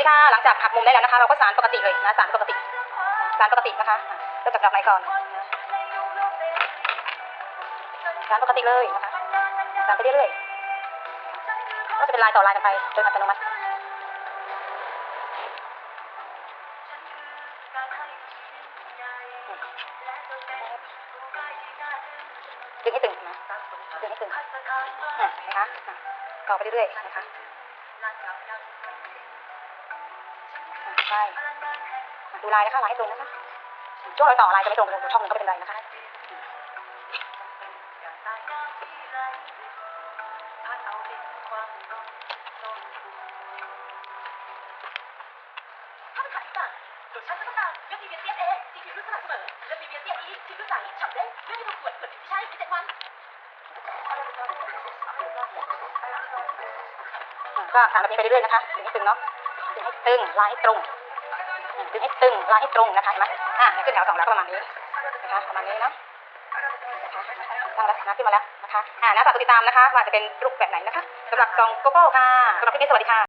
ดีค่ะ หลังจากหักมุมได้แล้วนะคะ เราก็สานปกติเลยนะสานปกติ สานปกตินะคะเริ่มจากดอกไหนก่อนสานปกติเลยนะคะสานไปเรื่อยๆก็จะเป็นลายต่อลายกันไปโดยอัตโนมัติดึงให้ตึงนะดึงให้ตึงนะคะอะต่อไปเรื่อยๆนะคะ ใช่ดูลายนะคะลายให้ตรงนะคะช่วงรอยต่อลายจะไม่ตรงกันช่องหนึ่งก็ไม่เป็นไรนะคะถ้าเป็นขาที่ต่างโลชั่นก็ต้องตางเลือก VVS A สีผิวรุ่นสม่ำเสมอเลือก VVS E ผิวรุ่นใสฉ่ำเด้งเลือกที่ถูกวดขวดผิวที่ใช่เจ็ดวันอะก็ทำแบบนี้ไปเรื่อยๆนะคะดึงให้ตึงเนาะ งให้ตึงลายให้ตรงอะดึงให้ตึงลายให้ตรงนะคะเห็นไหมอะขึ้นแถวสองแล้วก็ประมาณนี้นะคะประมาณนี้เนาะนะคะตั้งแล้วนะขึ้นมาแล้วนะคะอ่านะฝากติดตามนะคะว่าจะเป็นรูปแบบไหนนะคะสำหรับซองโกโก้ค่ะสำหรับคลิปนี้สวัสดีค่ะ